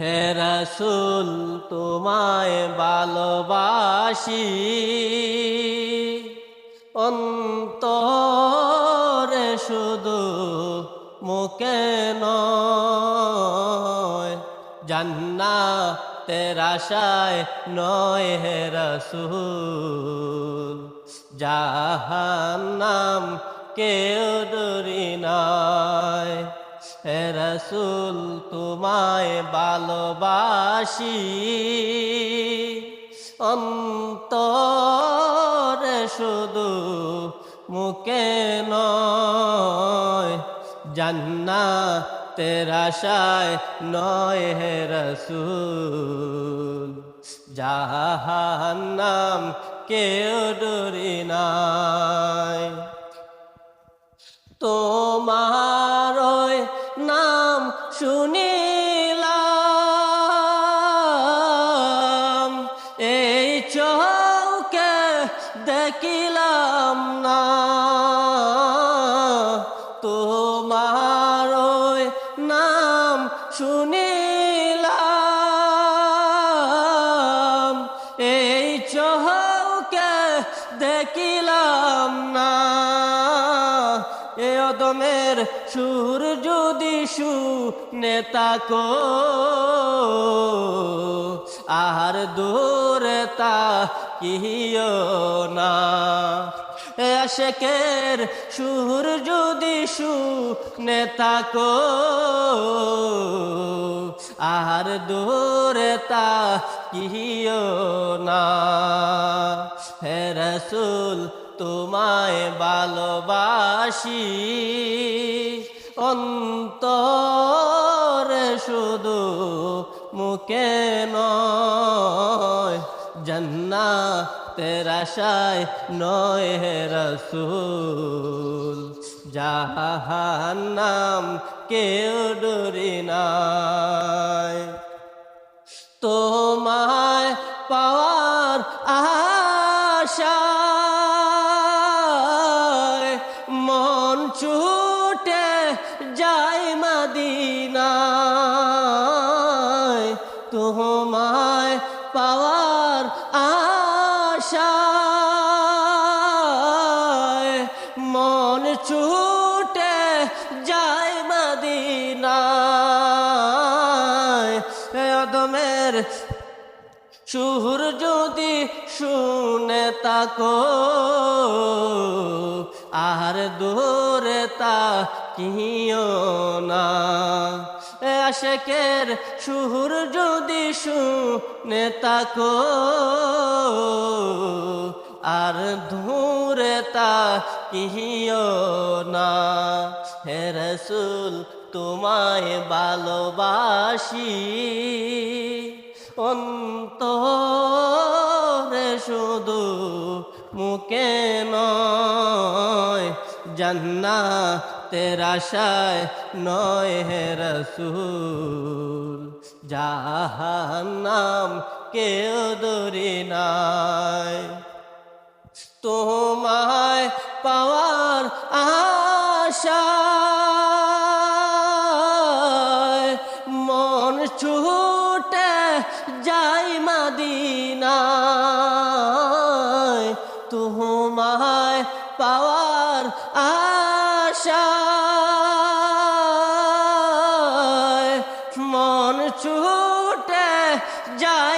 হে রসুল তোমায় ভালোবাসি। অন্তরে শুধু মুখে নয় জান্না তেরাশায় নয় হে রসুল। জাহান্নাম কেউ নাই। হে রসুল, তোমায় ভালোবাসি। অন্তরে শুধু মুখে নয় জান্না তেরাশায় নয় হে রসুল। জাহান্নাম কেউ ডরি নাই। দেখিলাম না। তোমার নাম শুনিলাম। এই চৌকে দেখিলাম না। এ অদমের সুর যদি শুনে তাকো আর দূরে তা কিও না। আশেকের সুর যদি শুনে তাকো আর দূরে তা কিও না। হে রসুল, তোমায় ভালোবাসি। অন্তরে শুধু মুখে নয় জন্না তেরাশায় নয় হে রসুল। জাহান্নাম কেউ ডরি নাই। তোমায় পাওয়ার আশায় মন ছুটে যায় মদিনায় ছুটে যায় মদিনায়। হে অদমের সুর যদি শুনে তাকো আর দূরে তা কিও না। আশেকের সুর যদি শুনে তাকো, আর দূরে তা কিও না। হে রসুল, তোমায় ভালোবাসি। অন্তরে শুধু মুখে নয় জান্না তেরাশায় নয় হে রসুল। জাহান্নাম কেউ দরি নাই। তোমায় পাওয়ার আশা। মন ছুটে যায়